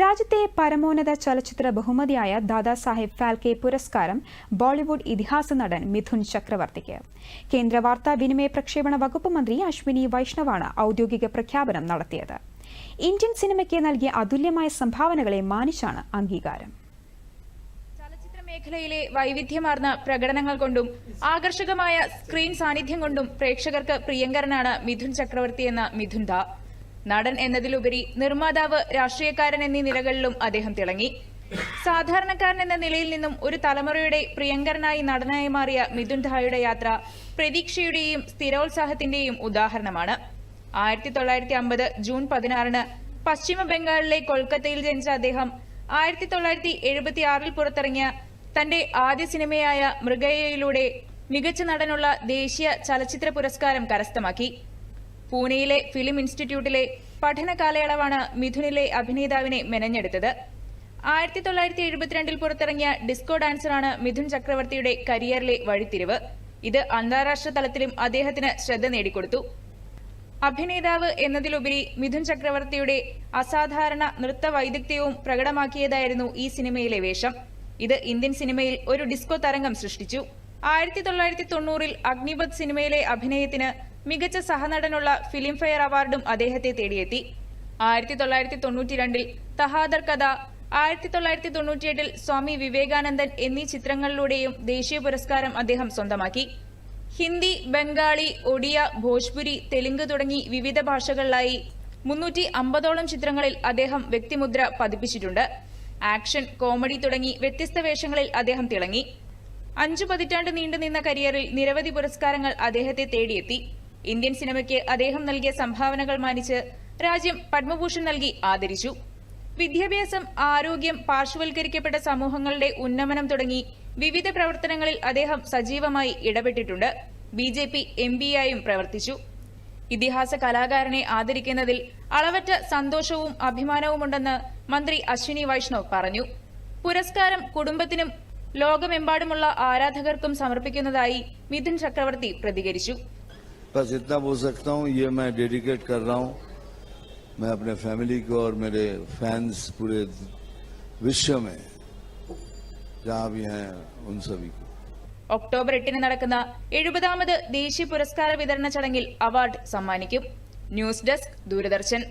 രാജ്യത്തെ പരമോന്നത ചലച്ചിത്ര ബഹുമതിയായ ദാദാസാഹിബ് ഫാൽക്കെ പുരസ്കാരം ബോളിവുഡ് ഇതിഹാസ നടൻ മിഥുൻ ചക്രവർത്തിക്ക്. കേന്ദ്ര വാർത്താവിനിമയ പ്രക്ഷേപണ വകുപ്പ് മന്ത്രി അശ്വിനി വൈഷ്ണവാണ് ഔദ്യോഗിക പ്രഖ്യാപനം നടത്തിയത്. ഇന്ത്യൻ സിനിമയ്ക്ക് നൽകിയ അതുല്യമായ സംഭാവനകളെ മാനിച്ചാണ് അംഗീകാരം. മേഖലയിലെ വൈവിധ്യമാർന്ന പ്രകടനങ്ങൾ കൊണ്ടും ആകർഷകമായ സ്ക്രീൻ സാന്നിധ്യം കൊണ്ടും പ്രേക്ഷകർക്ക് പ്രിയങ്കരനാണ് മിഥുൻ ചക്രവർത്തി എന്ന മിഥുൻ ദാ. നടൻ എന്നതിലുപരി നിർമ്മാതാവ് രാഷ്ട്രീയക്കാരൻ എന്നീ നിലകളിലും അദ്ദേഹം തിളങ്ങി. സാധാരണക്കാരൻ എന്ന നിലയിൽ നിന്നും ഒരു തലമുറയുടെ പ്രിയങ്കരനായി നടനായി മാറിയ മിഥുൻ ധായുടെ യാത്ര പ്രതീക്ഷയുടെയും സ്ഥിരോത്സാഹത്തിന്റെയും ഉദാഹരണമാണ്. ആയിരത്തി തൊള്ളായിരത്തി അമ്പത് ജൂൺ പതിനാറിന് പശ്ചിമ ബംഗാളിലെ കൊൽക്കത്തയിൽ ജനിച്ച അദ്ദേഹം ആയിരത്തി തൊള്ളായിരത്തി എഴുപത്തി ആറിൽ പുറത്തിറങ്ങിയ തന്റെ ആദ്യ സിനിമയായ മൃഗയയിലൂടെ മികച്ച നടനുള്ള ദേശീയ ചലച്ചിത്ര പുരസ്കാരം കരസ്ഥമാക്കി. പൂനെയിലെ ഫിലിം ഇൻസ്റ്റിറ്റ്യൂട്ടിലെ പഠന കാലയളവാണ് മിഥുനിലെ അഭിനേതാവിനെ മെനഞ്ഞെടുത്തത്. ആയിരത്തി തൊള്ളായിരത്തി എഴുപത്തിരണ്ടിൽ പുറത്തിറങ്ങിയ ഡിസ്കോ ഡാൻസറാണ് മിഥുൻ ചക്രവർത്തിയുടെ കരിയറിലെ വഴിത്തിരിവ്. ഇത് അന്താരാഷ്ട്ര തലത്തിലും അദ്ദേഹത്തിന് ശ്രദ്ധ നേടിക്കൊടുത്തു. അഭിനേതാവ് എന്നതിലുപരി മിഥുൻ ചക്രവർത്തിയുടെ അസാധാരണ നൃത്ത വൈദഗ്ധ്യവും പ്രകടമാക്കിയതായിരുന്നു ഈ സിനിമയിലെ വേഷം. ഇത് ഇന്ത്യൻ സിനിമയിൽ ഒരു ഡിസ്കോ തരംഗം സൃഷ്ടിച്ചു. ആയിരത്തി തൊള്ളായിരത്തി തൊണ്ണൂറിൽ അഗ്നിപത് സിനിമയിലെ അഭിനയത്തിന് മികച്ച സഹനടനുള്ള ഫിലിംഫെയർ അവാർഡും അദ്ദേഹത്തെ തേടിയെത്തി. ആയിരത്തി തൊള്ളായിരത്തി തൊണ്ണൂറ്റി രണ്ടിൽ തഹാദർ കഥ ആയിരത്തി തൊള്ളായിരത്തി തൊണ്ണൂറ്റിയെട്ടിൽ സ്വാമി വിവേകാനന്ദൻ എന്നീ ചിത്രങ്ങളിലൂടെയും ദേശീയ പുരസ്കാരം അദ്ദേഹം സ്വന്തമാക്കി. ഹിന്ദി ബംഗാളി ഒഡിയ ഭോജ്പുരി തെലുങ്ക് തുടങ്ങി വിവിധ ഭാഷകളിലായി മുന്നൂറ്റി അമ്പതോളം ചിത്രങ്ങളിൽ അദ്ദേഹം വ്യക്തിമുദ്ര പതിപ്പിച്ചിട്ടുണ്ട്. ആക്ഷൻ കോമഡി തുടങ്ങി വ്യത്യസ്ത വേഷങ്ങളിൽ അദ്ദേഹം തിളങ്ങി. അഞ്ചു പതിറ്റാണ്ട് നീണ്ടുനിന്ന കരിയറിൽ നിരവധി പുരസ്കാരങ്ങൾ അദ്ദേഹത്തെ തേടിയെത്തി. ഇന്ത്യൻ സിനിമയ്ക്ക് അദ്ദേഹം നൽകിയ സംഭാവനകൾ മാനിച്ച് രാജ്യം പത്മഭൂഷൺ നൽകി ആദരിച്ചു. വിദ്യാഭ്യാസം ആരോഗ്യം പാർശ്വവൽക്കരിക്കപ്പെട്ട സമൂഹങ്ങളുടെ ഉന്നമനം തുടങ്ങി വിവിധ പ്രവർത്തനങ്ങളിൽ അദ്ദേഹം സജീവമായി ഇടപെട്ടിട്ടുണ്ട്. ബി ജെ പി എം പിയായും പ്രവർത്തിച്ചു. ഇതിഹാസ കലാകാരനെ ആദരിക്കുന്നതിൽ അളവറ്റ സന്തോഷവും അഭിമാനവുമുണ്ടെന്ന് മന്ത്രി അശ്വിനി വൈഷ്ണവ് പറഞ്ഞു. പുരസ്കാരം കുടുംബത്തിനും ലോകമെമ്പാടുമുള്ള ആരാധകർക്കും സമർപ്പിക്കുന്നതായി മിഥുൻ ചക്രവർത്തി പ്രതികരിച്ചു. बस इतना बोल सकता हूँ ये मैं डेडिकेट कर रहा हूँ मैं अपने फैमिली को और मेरे फैंस पूरे विश्व में जहाँ भी हैं उन सभी को ഒക്ടോബർ എട്ടിന് നടക്കുന്ന എഴുപതാമത് ദേശീയ പുരസ്കാര വിതരണ ചടങ്ങിൽ അവാർഡ് സമ്മാനിക്കും ന്യൂസ് ഡെസ്ക് ദൂരദർശൻ